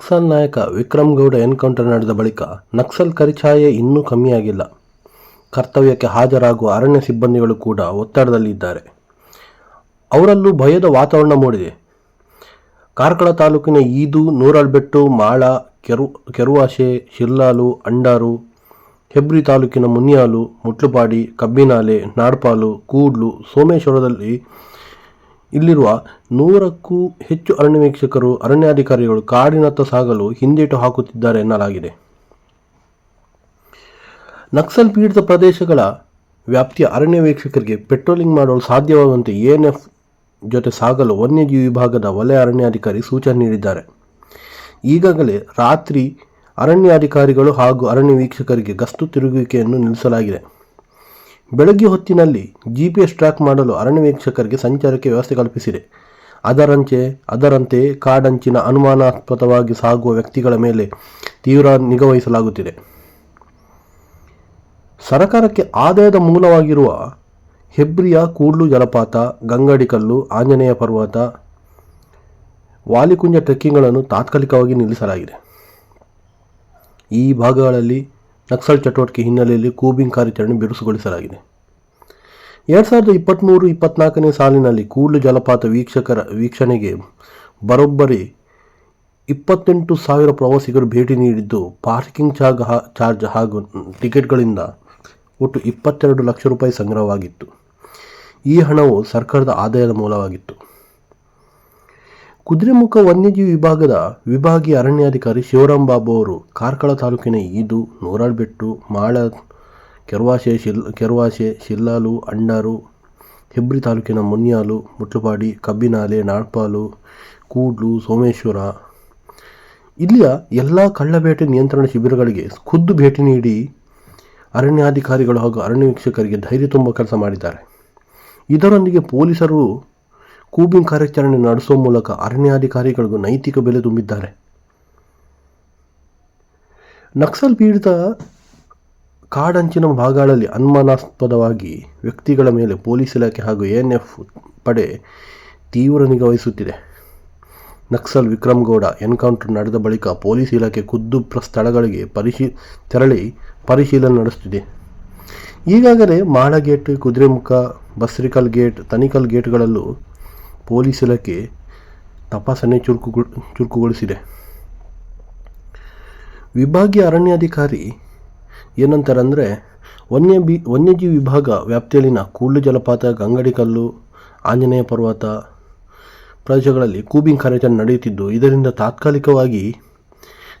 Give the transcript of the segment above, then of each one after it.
ನಕ್ಸಲ್ ನಾಯಕ ವಿಕ್ರಮ್ ಗೌಡ ಎನ್ಕೌಂಟರ್ ನಡೆದ ಬಳಿಕ ನಕ್ಸಲ್ ಕರಿಛಾಯೆ ಇನ್ನೂ ಕಮ್ಮಿಯಾಗಿಲ್ಲ. ಕರ್ತವ್ಯಕ್ಕೆ ಹಾಜರಾಗುವ ಅರಣ್ಯ ಸಿಬ್ಬಂದಿಗಳು ಕೂಡ ಒತ್ತಡದಲ್ಲಿದ್ದಾರೆ. ಅವರಲ್ಲೂ ಭಯದ ವಾತಾವರಣ ಮೂಡಿದೆ. ಕಾರ್ಕಳ ತಾಲೂಕಿನ ಈದು, ನೂರಲ್ಬೆಟ್ಟು, ಮಾಳ, ಕೆರು, ಕೆರುವಾಶೆ, ಶಿರ್ಲಾಲು, ಅಂಡಾರು, ಹೆಬ್ರಿ ತಾಲೂಕಿನ ಮುನಿಯಾಲು, ಮುಟ್ಲುಪಾಡಿ, ಕಬ್ಬಿನಾಲೆ, ನಾಡ್ಪಾಲು, ಕೂಡ್ಲು, ಸೋಮೇಶ್ವರದಲ್ಲಿ ಇಲ್ಲಿರುವ ನೂರಕ್ಕೂ ಹೆಚ್ಚು ಅರಣ್ಯ ವೀಕ್ಷಕರು ಅರಣ್ಯಾಧಿಕಾರಿಗಳು ಕಾಡಿನತ್ತ ಸಾಗಲು ಹಿಂದೇಟು ಹಾಕುತ್ತಿದ್ದಾರೆ ಎನ್ನಲಾಗಿದೆ. ನಕ್ಸಲ್ ಪೀಡಿತ ಪ್ರದೇಶಗಳ ವ್ಯಾಪ್ತಿಯ ಅರಣ್ಯ ವೀಕ್ಷಕರಿಗೆ ಪೆಟ್ರೋಲಿಂಗ್ ಮಾಡಲು ಸಾಧ್ಯವಾಗುವಂತೆ ಎಎನ್ಎಫ್ ಜೊತೆ ಸಾಗಲು ವನ್ಯಜೀವಿ ವಿಭಾಗದ ವಲಯ ಅರಣ್ಯಾಧಿಕಾರಿ ಸೂಚನೆ ನೀಡಿದ್ದಾರೆ. ಈಗಾಗಲೇ ರಾತ್ರಿ ಅರಣ್ಯಾಧಿಕಾರಿಗಳು ಹಾಗೂ ಅರಣ್ಯ ವೀಕ್ಷಕರಿಗೆ ಗಸ್ತು ತಿರುಗುವಿಕೆಯನ್ನು ನಿಲ್ಲಿಸಲಾಗಿದೆ. ಬೆಳಗ್ಗೆ ಹೊತ್ತಿನಲ್ಲಿ ಜಿಪಿಎಸ್ ಟ್ರ್ಯಾಕ್ ಮಾಡಲು ಅರಣ್ಯ ವೀಕ್ಷಕರಿಗೆ ಸಂಚಾರಕ್ಕೆ ವ್ಯವಸ್ಥೆ ಕಲ್ಪಿಸಿದೆ. ಅದರಂತೆ ಅದರಂತೆ ಕಾಡಂಚಿನ ಅನುಮಾನಾಸ್ಪದವಾಗಿ ಸಾಗುವ ವ್ಯಕ್ತಿಗಳ ಮೇಲೆ ತೀವ್ರ ನಿಗಾವಹಿಸಲಾಗುತ್ತಿದೆ ಸರಕಾರಕ್ಕೆ ಆದಾಯದ ಮೂಲವಾಗಿರುವ ಹೆಬ್ರಿಯ ಕೂಡ್ಲು ಜಲಪಾತ, ಗಂಗಡಿಕಲ್ಲು, ಆಂಜನೇಯ ಪರ್ವತ, ವಾಲಿಕುಂಜ ಟ್ರೆಕ್ಕಿಂಗ್ಗಳನ್ನು ತಾತ್ಕಾಲಿಕವಾಗಿ ನಿಲ್ಲಿಸಲಾಗಿದೆ. ಈ ಭಾಗಗಳಲ್ಲಿ ನಕ್ಸಲ್ ಚಟುವಟಿಕೆ ಹಿನ್ನೆಲೆಯಲ್ಲಿ ಕೂಬಿಂಗ್ ಕಾರ್ಯಾಚರಣೆ ಬಿರುಸುಗೊಳಿಸಲಾಗಿದೆ. ಎರಡು ಸಾವಿರದ ಇಪ್ಪತ್ತ್ಮೂರು ಇಪ್ಪತ್ನಾಲ್ಕನೇ ಸಾಲಿನಲ್ಲಿ ಕೂಡ್ಲು ಜಲಪಾತ ವೀಕ್ಷಕರ ವೀಕ್ಷಣೆಗೆ ಬರೋಬ್ಬರಿ ಇಪ್ಪತ್ತೆಂಟು ಸಾವಿರ ಪ್ರವಾಸಿಗರು ಭೇಟಿ ನೀಡಿದ್ದು ಪಾರ್ಕಿಂಗ್ ಚಾರ್ಜ್ ಚಾರ್ಜ್ ಹಾಗೂ ಟಿಕೆಟ್ಗಳಿಂದ ಒಟ್ಟು ಇಪ್ಪತ್ತೆರಡು ಲಕ್ಷ ರೂಪಾಯಿ ಸಂಗ್ರಹವಾಗಿತ್ತು. ಈ ಹಣವು ಸರ್ಕಾರದ ಆದಾಯದ ಮೂಲವಾಗಿತ್ತು. ಕುದುರೆಮುಖ ವನ್ಯಜೀವಿ ವಿಭಾಗದ ವಿಭಾಗೀಯ ಅರಣ್ಯಾಧಿಕಾರಿ ಶಿವರಾಮ್ ಬಾಬು ಅವರು ಕಾರ್ಕಳ ತಾಲೂಕಿನ ಈದು ನೂರಾಳ್ಬೆಟ್ಟು ಮಾಳ ಕೆರವಾಸೆ ಶಿಲ್ ಕೆರ್ವಾಸೆ ಶಿಲ್ಲಾಲು, ಅಣ್ಣಾರು, ಹೆಬ್ರಿ ತಾಲೂಕಿನ ಮುನ್ಯಾಲು ಮುಟ್ಲುಪಾಡಿ ಕಬ್ಬಿನಾಲೆ ನಾಡ್ಪಾಲು ಕೂಡ್ಲು, ಸೋಮೇಶ್ವರ. ಇಲ್ಲಿಯ ಎಲ್ಲ ಕಳ್ಳಬೇಟೆ ನಿಯಂತ್ರಣ ಶಿಬಿರಗಳಿಗೆ ಖುದ್ದು ಭೇಟಿ ನೀಡಿ ಅರಣ್ಯಾಧಿಕಾರಿಗಳು ಹಾಗೂ ಅರಣ್ಯ ವೀಕ್ಷಕರಿಗೆ ಧೈರ್ಯ ತುಂಬ ಕೆಲಸ ಮಾಡಿದ್ದಾರೆ. ಇದರೊಂದಿಗೆ ಪೊಲೀಸರು ಕೂಬಿಂಗ್ ಕಾರ್ಯಾಚರಣೆ ನಡೆಸುವ ಮೂಲಕ ಅರಣ್ಯಾಧಿಕಾರಿಗಳಿಗೂ ನೈತಿಕ ಬೆಲೆ ತುಂಬಿದ್ದಾರೆ. ನಕ್ಸಲ್ ಪೀಡಿತ ಕಾಡಂಚಿನ ಭಾಗಗಳಲ್ಲಿ ಅನುಮಾನಾಸ್ಪದವಾಗಿ ವ್ಯಕ್ತಿಗಳ ಮೇಲೆ ಪೊಲೀಸ್ ಇಲಾಖೆ ಹಾಗೂ ಎಎನ್ಎಫ್ ಪಡೆ ತೀವ್ರ ನಿಗಾ ವಹಿಸುತ್ತಿದೆ. ನಕ್ಸಲ್ ವಿಕ್ರಮ್ ಗೌಡ ಎನ್ಕೌಂಟರ್ ನಡೆದ ಬಳಿಕ ಪೊಲೀಸ್ ಇಲಾಖೆ ಖುದ್ದು ಪ್ರ ಸ್ಥಳಗಳಿಗೆ ಪರಿಶೀ, ತೆರಳಿ ಪರಿಶೀಲನೆ ನಡೆಸುತ್ತಿದೆ. ಈಗಾಗಲೇ ಮಾಳಗೇಟ್, ಕುದುರೆಮುಖ, ಬಸ್ರಿಕಲ್ ಗೇಟ್, ತನಿಕಲ್ ಗೇಟ್ಗಳಲ್ಲೂ ಪೊಲೀಸ್ ಇಲಾಖೆ ತಪಾಸಣೆ ಚುರುಕುಗೊಳ್, ಚುರುಕುಗೊಳಿಸಿದೆ. ವಿಭಾಗೀಯ ಅರಣ್ಯಾಧಿಕಾರಿ ಏನಂತಾರೆ ಅಂದರೆ ವನ್ಯ ಬಿ, ವನ್ಯಜೀವಿ ವಿಭಾಗ ವ್ಯಾಪ್ತಿಯಲ್ಲಿನ ಕೂಡ್ಲು ಜಲಪಾತ ಗಂಗಡಿಕಲ್ಲು ಆಂಜನೇಯ ಪರ್ವತ ಪ್ರದೇಶಗಳಲ್ಲಿ ಕೂಬಿಂಗ್ ಕಾರ್ಯಾಚರಣೆ ನಡೆಯುತ್ತಿದ್ದು, ಇದರಿಂದ ತಾತ್ಕಾಲಿಕವಾಗಿ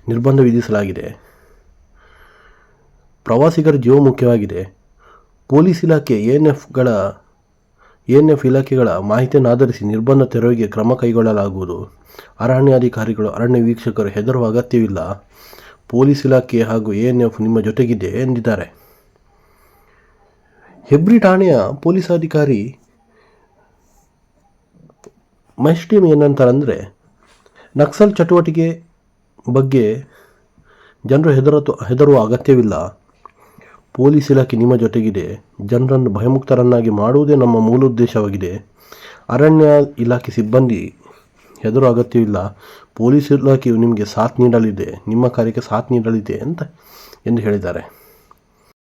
ನಿರ್ಬಂಧ ವಿಧಿಸಲಾಗಿದೆ. ಪ್ರವಾಸಿಗರ ಜೀವ ಮುಖ್ಯವಾಗಿದೆ. ಪೊಲೀಸ್ ಇಲಾಖೆ ಎಎನ್ಎಫ್ಗಳ ಎಎನ್ಎಫ್ ಇಲಾಖೆಗಳ ಮಾಹಿತಿಯನ್ನು ಆಧರಿಸಿ ನಿರ್ಬಂಧ ತೆರವಿಗೆ ಕ್ರಮ ಕೈಗೊಳ್ಳಲಾಗುವುದು. ಅರಣ್ಯಾಧಿಕಾರಿಗಳು, ಅರಣ್ಯ ವೀಕ್ಷಕರು ಹೆದರುವ ಅಗತ್ಯವಿಲ್ಲ. ಪೊಲೀಸ್ ಇಲಾಖೆ ಹಾಗೂ ಎಎನ್ಎಫ್ ನಿಮ್ಮ ಜೊತೆಗಿದೆ ಎಂದಿದ್ದಾರೆ. ಹೆಬ್ರಿ ಠಾಣೆಯ ಪೊಲೀಸ್ ಅಧಿಕಾರಿ ಮಹೇಶ್ ಟೀಮ್ ಏನಂತಾರಂದರೆ, ನಕ್ಸಲ್ ಚಟುವಟಿಕೆ ಬಗ್ಗೆ ಜನರು ಹೆದರ ಹೆದರುವ ಅಗತ್ಯವಿಲ್ಲ. ಪೊಲೀಸ್ ಇಲಾಖೆ ನಿಮ್ಮ ಜೊತೆಗಿದೆ. ಜನರನ್ನು ಭಯಮುಕ್ತರನ್ನಾಗಿ ಮಾಡುವುದೇ ನಮ್ಮ ಮೂಲ ಉದ್ದೇಶವಾಗಿದೆ. ಅರಣ್ಯ ಇಲಾಖೆ ಸಿಬ್ಬಂದಿ ಹೆದರುವ ಅಗತ್ಯವಿಲ್ಲ. ಪೊಲೀಸ್ ಇಲಾಖೆಯು ನಿಮಗೆ ಸಾಥ್ ನೀಡಲಿದೆ. ನಿಮ್ಮ ಕಾರ್ಯಕ್ಕೆ ಸಾಥ್ ನೀಡಲಿದೆ ಅಂತ ಎಂದು ಹೇಳಿದ್ದಾರೆ.